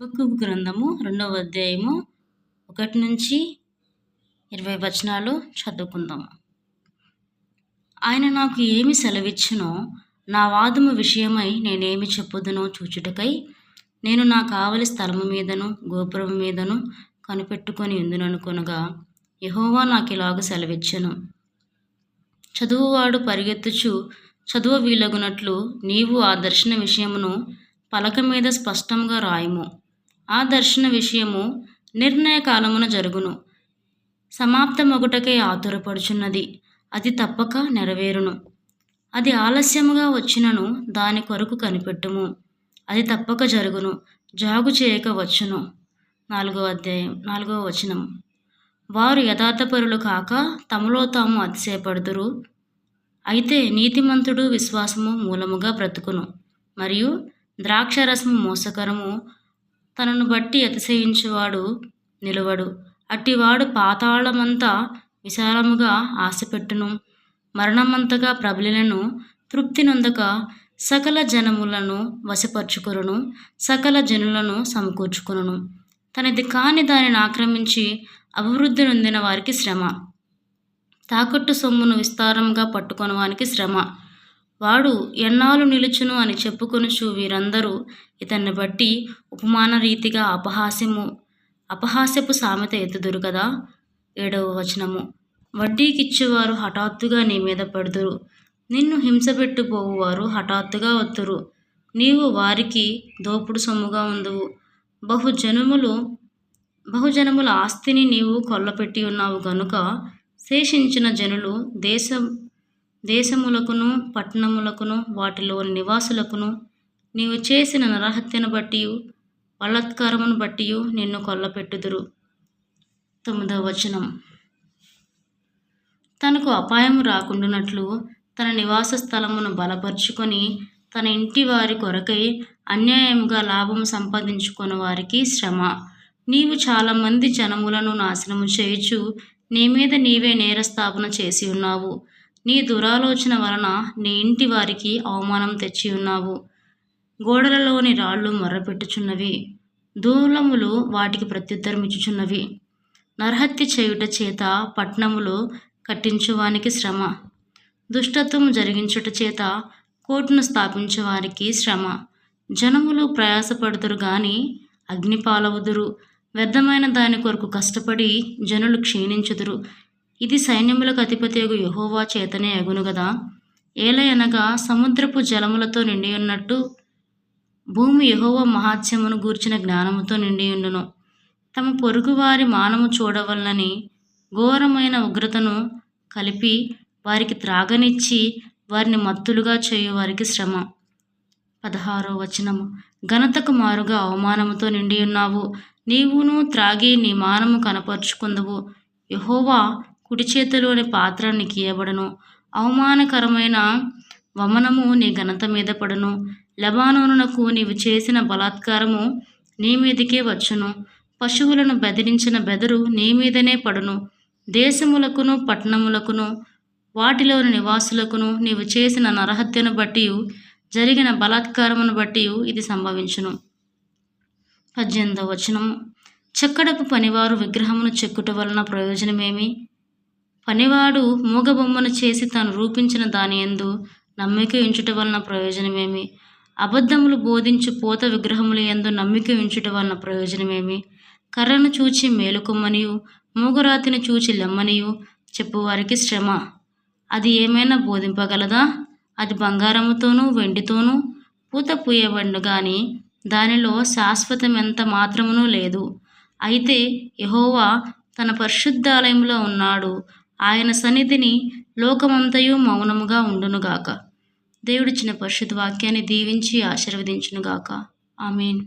హబక్కు గ్రంథము రెండవ అధ్యాయము ఒకటి నుంచి ఇరవై వచనాలు చదువుకుందాము. ఆయన నాకు ఏమి సెలవిచ్చునో నా వాదము విషయమై నేనేమి చెప్పుదునో చూచుటకై నేను నా కావలి స్థలము మీదను గోపురం మీదను కనిపెట్టుకొని ఎందుననుకొనగా యహోవా నాకు ఇలాగ సెలవిచ్చను. చదువువాడు పరిగెత్తుచు చదువు వీలగునట్లు నీవు ఆ దర్శన విషయమును పలక మీద స్పష్టంగా రాయము. ఆ దర్శన విషయము నిర్ణయ కాలమున జరుగును. సమాప్తమొగుటకై ఆతురపడుచున్నది. అది తప్పక నెరవేరును. అది ఆలస్యముగా వచ్చినను దాని కొరకు కనిపెట్టుము. అది తప్పక జరుగును. జాగు చేయక వచ్చును. నాలుగో అధ్యాయం నాలుగవ వచనం. వారు యథార్థపరులు కాక తమలో తాము అతిశయపడుదురు. అయితే నీతిమంతుడు విశ్వాసము మూలముగా బ్రతుకును. మరియు ద్రాక్షరసము మోసకరము తనను బట్టి అతిశయించువాడు నిలవడు. అట్టివాడు పాతాళమంతా విశాలముగా ఆశపెట్టును. మరణమంతగా ప్రబలిలను తృప్తి నొందక సకల జనములను వశపరుచుకొనును సకల జనులను సమకూర్చుకొనును. తనది కాని దానిని ఆక్రమించి అభివృద్ధి నొందిన వారికి శ్రమ. తాకట్టు సొమ్మును విస్తారంగా పట్టుకొని వానికి శ్రమ. వాడు ఎన్నాళ్ళు నిలుచును అని చెప్పుకొనుచు వీరందరూ ఇతన్ని బట్టి ఉపమాన రీతిగా అపహాస్యము అపహాస్యపు సామెత ఎత్తుదురు కదా? ఏడవ వచనము. వడ్డీకిచ్చేవారు హఠాత్తుగా నీ మీద పడుదురు. నిన్ను హింసపెట్టుపోవువారు హఠాత్తుగా వత్తురు నీవు వారికి దోపుడు సొమ్ముగా ఉందువు. బహుజనములు బహుజనముల ఆస్తిని నీవు కొల్లపెట్టి ఉన్నావు గనుక శేషించిన జనులు దేశం దేశములకును పట్టణములకును వాటిలోని నివాసులకును నీవు చేసిన నరహత్యను బట్టి బలత్కారమును బట్టి నిన్ను కొల్లపెట్టుదురు. తొమ్మిదవ వచనం. తనకు అపాయం రాకుండానట్లు తన నివాస స్థలమును బలపరుచుకొని తన ఇంటి వారి కొరకై అన్యాయముగా లాభము సంపాదించుకున్న వారికి శ్రమ. నీవు చాలామంది జనములను నాశనము చేయొచ్చు నీ మీద నీవే నేరస్థాపన చేసి ఉన్నావు. నీ దురాలోచన వలన నీ ఇంటి వారికి అవమానం తెచ్చి ఉన్నావు. గోడలలోని రాళ్ళు మొర్రపెట్టుచున్నవి. దూలములు వాటికి ప్రత్యుత్తరం ఇచ్చుచున్నవి నరహత్య చేయుట చేత పట్నములు కట్టించువానికి శ్రమ. దుష్టత్వం జరిగించుట చేత కోర్టును స్థాపించేవారికి శ్రమ. జనములు ప్రయాసపడుతురు గాని అగ్నిపాలవుదురు. వ్యర్థమైన దాని కొరకు కష్టపడి జనులు క్షీణించుదురు. ఇది సైన్యములకు అధిపతియగు యహోవా చేతనే అగును గదా. ఏలయనగా సముద్రపు జలములతో నిండి ఉన్నట్టు భూమి యహోవ మహాత్సమును గూర్చిన జ్ఞానముతో నిండి ఉండును తమ పొరుగువారి మానము చూడవలనని ఘోరమైన ఉగ్రతను కలిపి వారికి త్రాగనిచ్చి వారిని మత్తులుగా చేయు వారికి శ్రమ. పదహారో వచనము. ఘనతకు మారుగా అవమానముతో నిండి ఉన్నావు నీవును త్రాగి నీ మానము కనపరుచుకుందువు. యహోవా కుడి చేతిలోని పాత్ర నీకు అవమానకరమైన వమనము నీ ఘనత మీద పడును. లెబానోనునకు నీవు చేసిన బలాత్కారము నీ మీదకే వచ్చును. పశువులను బెదిరించిన బెదరు నీ మీదనే పడును. దేశములకును పట్టణములకును వాటిలోని నివాసులకును నీవు చేసిన నరహత్యను బట్టి జరిగిన బలాత్కారమును బట్టి ఇది సంభవించును. పద్దెనిమిదవ వచనము. చెక్కడపు పనివారు విగ్రహమును చెక్కుట వలన ప్రయోజనమేమి? పనివాడు మూగబొమ్మను చేసి తాను రూపించిన దాని ఎందు నమ్మిక ఉంచుట వలన ప్రయోజనమేమి? అబద్ధములు బోధించు పోత విగ్రహములు ఎందు నమ్మిక ఉంచుట వలన ప్రయోజనమేమి? కర్రను చూచి మేలుకొమ్మనియు మూగురాతిని చూచి లెమ్మనియు చెప్పువారికి శ్రమ. అది ఏమైనా బోధింపగలదా? అది బంగారముతోనూ వెండితోనూ పూత పూయబండు గాని దానిలో శాశ్వతం ఎంత మాత్రమునూ లేదు. అయితే యహోవా తన పరిశుద్ధాలయంలో ఉన్నాడు. ఆయన సన్నిధిని లోకమంతయు మౌనముగా ఉండునుగాక. దేవుడిచ్చిన పరిశుద్ధ వాక్యాన్ని దీవించి ఆశీర్వదించునుగాక. ఆమెన్.